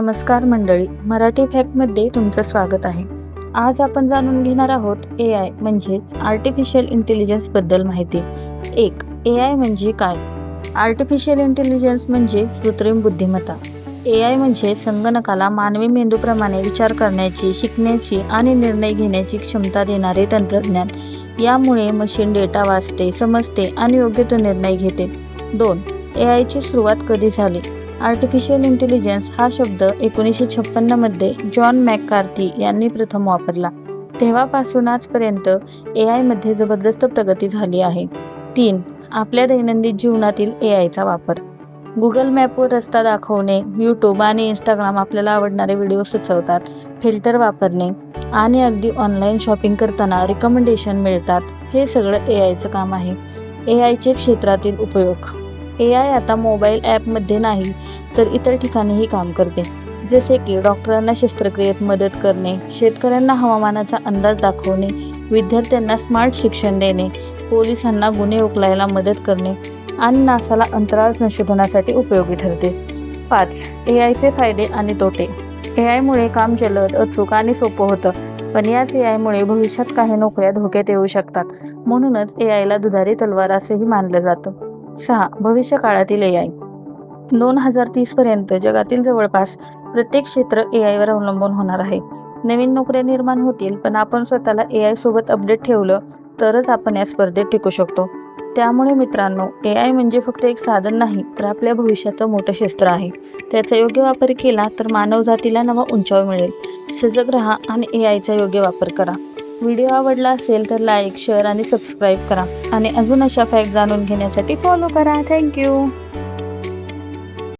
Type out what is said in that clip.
नमस्कार मंडळी मराठी फॅक्टमध्ये तुमचं स्वागत आहे. आज आपण जाणून घेणार आहोत ए आय म्हणजेच आर्टिफिशियल इंटेलिजन्सबद्दल माहिती. एक ए आय म्हणजे काय? आर्टिफिशियल इंटेलिजन्स म्हणजे कृत्रिम बुद्धिमत्ता. ए आय म्हणजे संगणकाला मानवी मेंदूप्रमाणे विचार करण्याची शिकण्याची आणि निर्णय घेण्याची क्षमता देणारे तंत्रज्ञान. यामुळे मशीन डेटा वाचते समजते आणि योग्य तो निर्णय घेते. दोन ए आयची सुरुवात कधी झाली? आर्टिफिशियल इंटेलिजन्स हा शब्द एकोणीसशे छप्पन्नमध्ये जॉन मॅककार्थी यांनी प्रथम वापरला. तेव्हापासून आजपर्यंत ए आयमध्ये जबरदस्त प्रगती झाली आहे. तीन आपल्या दैनंदिन जीवनातील ए आयचा वापर. गुगल मॅपवर रस्ता दाखवणे यूट्यूब आणि इंस्टाग्राम आपल्याला आवडणारे व्हिडिओ सुचवतात फिल्टर वापरणे आणि अगदी ऑनलाईन शॉपिंग करताना रिकमेंडेशन मिळतात. हे सगळं ए आयचं काम आहे. ए आयचे क्षेत्रातील उपयोग. ए आय आता मोबाईल ॲपमध्ये नाही तर इतर ठिकाणीही काम करते. जसे की डॉक्टरांना शस्त्रक्रियेत मदत करणे शेतकऱ्यांना हवामानाचा अंदाज दाखवणे विद्यार्थ्यांना स्मार्ट शिक्षण देणे पोलिसांना गुन्हे उकलायला मदत करणे आणि नासाला अंतराळ संशोधनासाठी उपयोगी ठरते. पाच ए आयचे फायदे आणि तोटे. ए आयमुळे काम जलद अचूक आणि सोपं होतं पण याच ए आयमुळे भविष्यात काही नोकऱ्या धोक्यात येऊ शकतात. म्हणूनच ए आयला दुधारी तलवार असेही मानलं जातं. सहा भविष्य काळातील ए आय दोन हजार तीस पर्यंत जगातील जवळपास प्रत्येक क्षेत्र ए आयवर अवलंबून होणार आहे. नवीन नोकऱ्या निर्माण होतील पण आपण स्वतःला ए आय सोबत अपडेट ठेवलं तरच आपण या स्पर्धेत टिकू शकतो. त्यामुळे मित्रांनो ए आय म्हणजे फक्त एक साधन नाही तर आपल्या भविष्याचं मोठं शस्त्र आहे. त्याचा योग्य वापर केला तर मानवजातीला नवा उंचाव मिळेल. सजग राहा आणि ए आयचा योग्य वापर करा. व्हिडिओ आवडला असेल तर लाईक शेअर आणि सबस्क्राईब करा. आणि अजून अशा फॅक्ट जाणून घेण्यासाठी फॉलो करा. थँक्यू